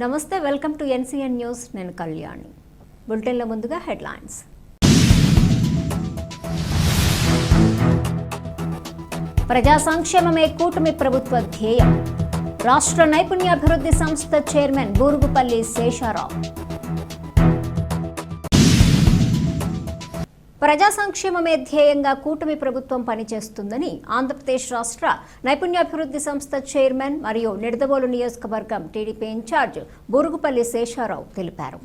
నమస్తే welcome to NCN news. నేను కళ్యాణి. బులెటిన్లో ముందుగా హెడ్లైన్స్. ప్రజా సంక్షేమమే కూటమి ప్రభుత్వ ధ్యేయం. రాష్ట్ర నైపుణ్యాభివృద్ధి సంస్థ చైర్మన్ బూరుగుపల్లి శేషారావు. ప్రజా సంక్షేమమే ధ్యేయంగా కూటమి ప్రభుత్వం పనిచేస్తుందని ఆంధ్రప్రదేశ్ రాష్ట్ర నైపుణ్యాభివృద్ధి సంస్థ చైర్మన్ మరియు నిడదవోలు నియోజకవర్గం టీడీపీ ఇన్ఛార్జ్ బురుగుపల్లి శేషారావు తెలిపారు.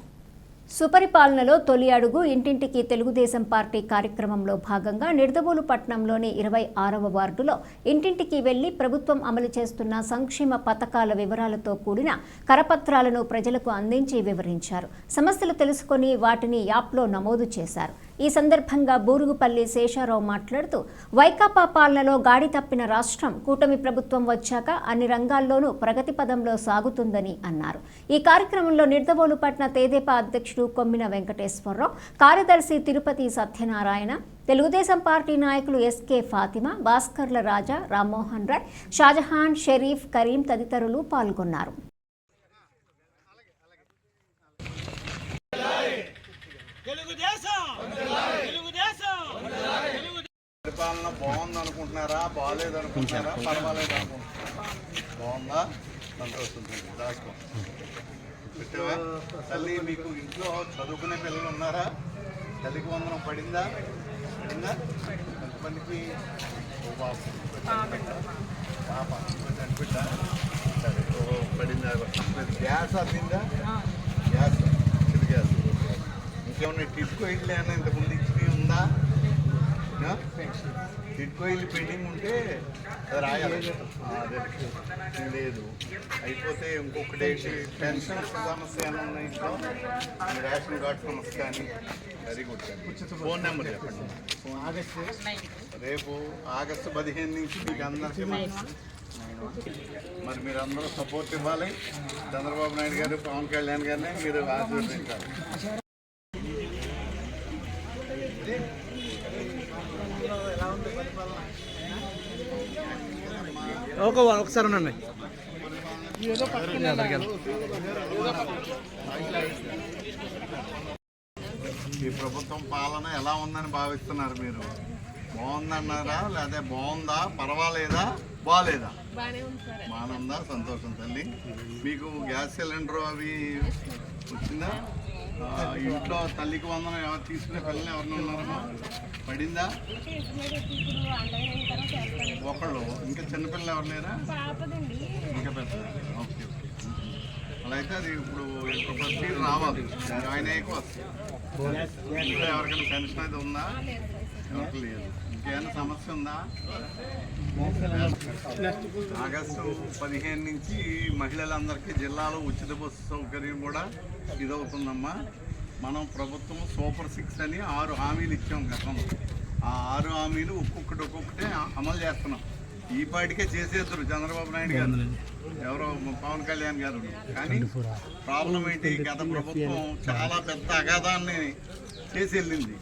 సుపరిపాలనలో తొలి అడుగు ఇంటింటికి తెలుగుదేశం పార్టీ కార్యక్రమంలో భాగంగా నిడదవోలు పట్టణంలోని ఇరవై ఆరవ వార్డులో ఇంటింటికి వెళ్ళి ప్రభుత్వం అమలు చేస్తున్న సంక్షేమ పథకాల వివరాలతో కూడిన కరపత్రాలను ప్రజలకు అందించి వివరించారు. సమస్యలు తెలుసుకొని వాటిని యాప్లో నమోదు చేశారు. ఈ సందర్భంగా బూరుగుపల్లి శేషారావు మాట్లాడుతూ వైకాపా పాలనలో గాడి తప్పిన రాష్ట్రం కూటమి ప్రభుత్వం వచ్చాక అన్ని రంగాల్లోనూ ప్రగతి పదంలో సాగుతుందని అన్నారు. ఈ కార్యక్రమంలో నిర్దవోలుపట్న తేదేపా అధ్యక్షుడు కొమ్మిన వెంకటేశ్వరరావు కార్యదర్శి తిరుపతి సత్యనారాయణ తెలుగుదేశం పార్టీ నాయకులు ఎస్కే ఫాతిమా భాస్కర్ల రాజా రామ్మోహన్ రాయ్ షాజహాన్ షరీఫ్ కరీం తదితరులు పాల్గొన్నారు తెలుగుదేశం తెలుగుదేశం తెలుగు పరిపాలన బాగుంది అనుకుంటున్నారా బాగాలేదు అనుకుంటున్నారా పర్వాలేదు అనుకుంటున్నారా బాగుందా సంతోషం దాసుకో పెట్టావా? తల్లి మీకు ఇంట్లో చదువుకునే పిల్లలు ఉన్నారా? తల్లికి వందనం పడిందా? పడిందా? బాబు పాప కనిపెట్టా సరే. ఓ పడిందా? గ్యాస్ అందిందా గ్యాస్. గ్యాస్. ఇంకేమన్నా టిప్కో ఇల్లు అని ఇంతకుముందు ఇచ్చి ఉందా? టిట్కో ఇల్లు పెండింగ్ ఉంటే రాయాలి. లేదు. అయిపోతే ఇంకొకటి పెన్షన్ సమస్య ఏమైనా ఉన్నాయి ఇంట్లో? రేషన్ కార్డు సమస్య కానీ వెరీ గుడ్. ఫోన్ నెంబర్ చెప్పండి. రేపు ఆగస్టు పదిహేను నుంచి మీకు అందరికీ మరి మీరు అందరూ సపోర్ట్ ఇవ్వాలి. చంద్రబాబు నాయుడు గారు పవన్ కళ్యాణ్ గారిని మీరు ఆశీర్వదించాలి. ఒక ఒకసారి ఉండండి. ఈ ప్రభుత్వం పాలన ఎలా ఉందని భావిస్తున్నారు మీరు? బాగుందన్నారా? లేదా బాగుందా? పర్వాలేదా? బాగాలేదా బాగానే ఉందా సంతోషం తల్లి. మీకు గ్యాస్ సిలిండర్ అవి వచ్చిందా? ఇంట్లో తల్లికి వందనం ఎవరు తీసుకునే పిల్లలు ఎవరిని ఉన్నారమ్మా పడిందా? ఒకళ్ళు. ఇంకా చిన్నపిల్లలు ఎవరు లేరా ఇంకా పెద్ద ఓకే ఓకే. అలా అయితే అది ఇప్పుడు ఫస్ట్ ప్రతి రావాలి. జాయిన్ అయ్యకు వస్తుంది ఇంట్లో ఎవరికైనా పెన్షన్ అయితే ఉందా? ఎవరికి లేదు. ఏమైనా సమస్య ఉందా? ఆగస్టు పదిహేను నుంచి మహిళలందరికీ జిల్లాలో ఉచిత బస్సు సౌకర్యం కూడా ఇదవుతుందమ్మా. మనం ప్రభుత్వం సూపర్ సిక్స్ అని ఆరు హామీలు ఇచ్చాం గతంలో. ఆ ఆరు హామీలు ఒక్కొక్కటి ఒక్కొక్కటే అమలు చేస్తున్నాం. ఈ పాటికే చేసేస్తారు చంద్రబాబు నాయుడు గారు. ఎవరో పవన్ కళ్యాణ్ గారు కానీ ప్రాబ్లం ఏంటి? గత ప్రభుత్వం చాలా పెద్ద అగాధాన్ని చేసి వెళ్ళింది.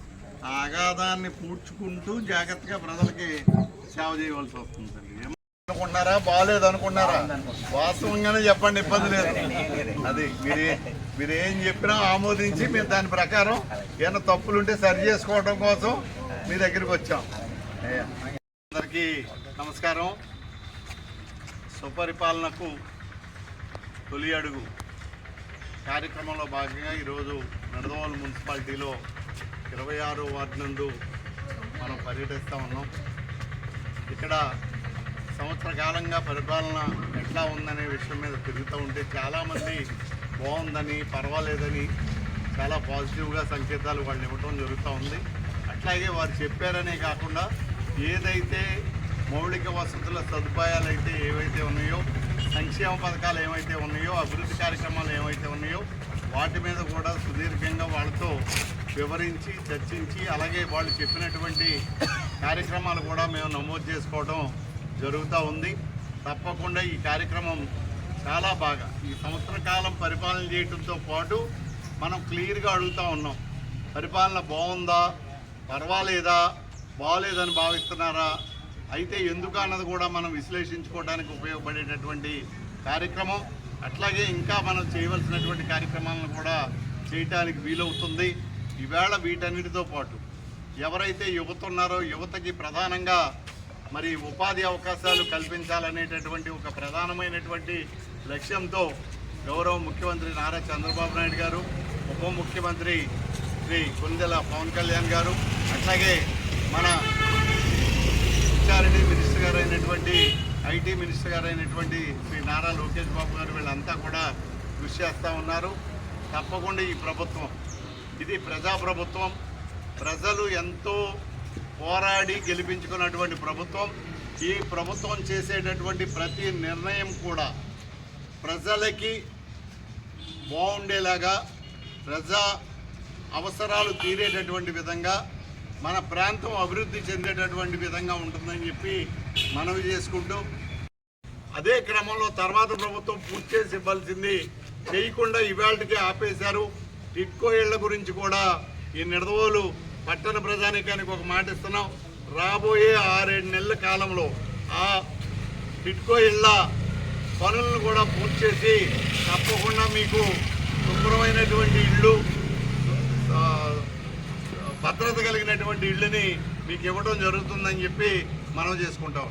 ఆ అగాధాన్ని పూడ్చుకుంటూ జాగ్రత్తగా ప్రజలకి సేవ చేయవలసి వస్తుంది ఏం అనుకుంటున్నారా బాగాలేదు అనుకుంటున్నారా వాస్తవంగానే చెప్పండి ఇబ్బంది లేదు. అది మీరే మీరు ఏం చెప్పినా ఆమోదించి మేము దాని ప్రకారం ఏమైనా తప్పులుంటే సరి చేసుకోవడం కోసం మీ దగ్గరికి వచ్చాం. అందరికీ నమస్కారం. సుపరిపాలనకు తొలి అడుగు. కార్యక్రమంలో భాగంగా ఈరోజు నడదవోలు మున్సిపాలిటీలో ఇరవై ఆరో వార్డు నందు మనం పర్యటిస్తూ ఉన్నాం. ఇక్కడ సంవత్సర కాలంగా పరిపాలన ఎట్లా ఉందనే విషయం మీద తిరుగుతూ ఉంటే చాలామంది బాగుందని పర్వాలేదని చాలా పాజిటివ్గా సంకేతాలు వాళ్ళు ఇవ్వటం జరుగుతూ ఉంది. అట్లాగే వారు చెప్పారనే కాకుండా ఏదైతే మౌలిక వసతుల సదుపాయాలు అయితే ఏవైతే ఉన్నాయో సంక్షేమ పథకాలు ఏమైతే ఉన్నాయో అభివృద్ధి కార్యక్రమాలు ఏమైతే ఉన్నాయో వాటి మీద కూడా సుదీర్ఘంగా వాళ్ళతో వివరించి చర్చించి అలాగే వాళ్ళు చెప్పినటువంటి కార్యక్రమాలు కూడా మేము నమోదు చేసుకోవడం జరుగుతూ ఉంది. తప్పకుండా ఈ కార్యక్రమం చాలా బాగా ఈ సంవత్సర కాలం పరిపాలన చేయడంతో పాటు మనం క్లియర్గా అడుగుతూ ఉన్నాం. పరిపాలన బాగుందా? పర్వాలేదా? బాగాలేదని భావిస్తున్నారా? అయితే ఎందుకు అన్నది కూడా మనం విశ్లేషించుకోవడానికి ఉపయోగపడేటటువంటి కార్యక్రమం. అట్లాగే ఇంకా మనం చేయవలసినటువంటి కార్యక్రమాలను కూడా చేయటానికి వీలవుతుంది. ఈవేళ వీటన్నిటితో పాటు ఎవరైతే యువత ఉన్నారో యువతకి ప్రధానంగా మరి ఉపాధి అవకాశాలు కల్పించాలనేటటువంటి ఒక ప్రధానమైనటువంటి లక్ష్యంతో గౌరవ ముఖ్యమంత్రి నారా చంద్రబాబు నాయుడు గారు ఉప ముఖ్యమంత్రి శ్రీ కుందెల పవన్ కళ్యాణ్ గారు అట్లాగే మన హెచ్ఆర్డీ మినిస్టర్ గారు అయినటువంటి ఐటీ మినిస్టర్ గారు అయినటువంటి శ్రీ నారా లోకేష్ బాబు గారు వీళ్ళంతా కూడా కృషి చేస్తూ ఉన్నారు. తప్పకుండా ఈ ప్రభుత్వం ఇది ప్రజా ప్రభుత్వం ప్రజలు ఎంతో పోరాడి గెలిపించుకున్నటువంటి ప్రభుత్వం. ఈ ప్రభుత్వం చేసేటటువంటి ప్రతి నిర్ణయం కూడా ప్రజలకి బాగుండేలాగా ప్రజా అవసరాలు తీరేటటువంటి విధంగా మన ప్రాంతం అభివృద్ధి చెందేటటువంటి విధంగా ఉంటుందని చెప్పి మనవి చేసుకుంటూ అదే క్రమంలో తర్వాత ప్రభుత్వం పూర్తి చేసి ఇవ్వాల్సింది చేయకుండా ఇవాళకి ఆపేశారు. టిట్కో ఇళ్ళ గురించి కూడా ఈ నిడదవోలు పట్టణ ప్రజానికానికి ఒక మాట ఇస్తున్నాం. రాబోయే ఆరేడు నెలల కాలంలో ఆ టిట్కో ఇళ్ళ పనులను కూడా పూర్తి చేసి తప్పకుండా మీకు శుభ్రమైనటువంటి ఇళ్ళు భద్రత కలిగినటువంటి ఇళ్ళని మీకు ఇవ్వడం జరుగుతుందని చెప్పి మనం చేసుకుంటాం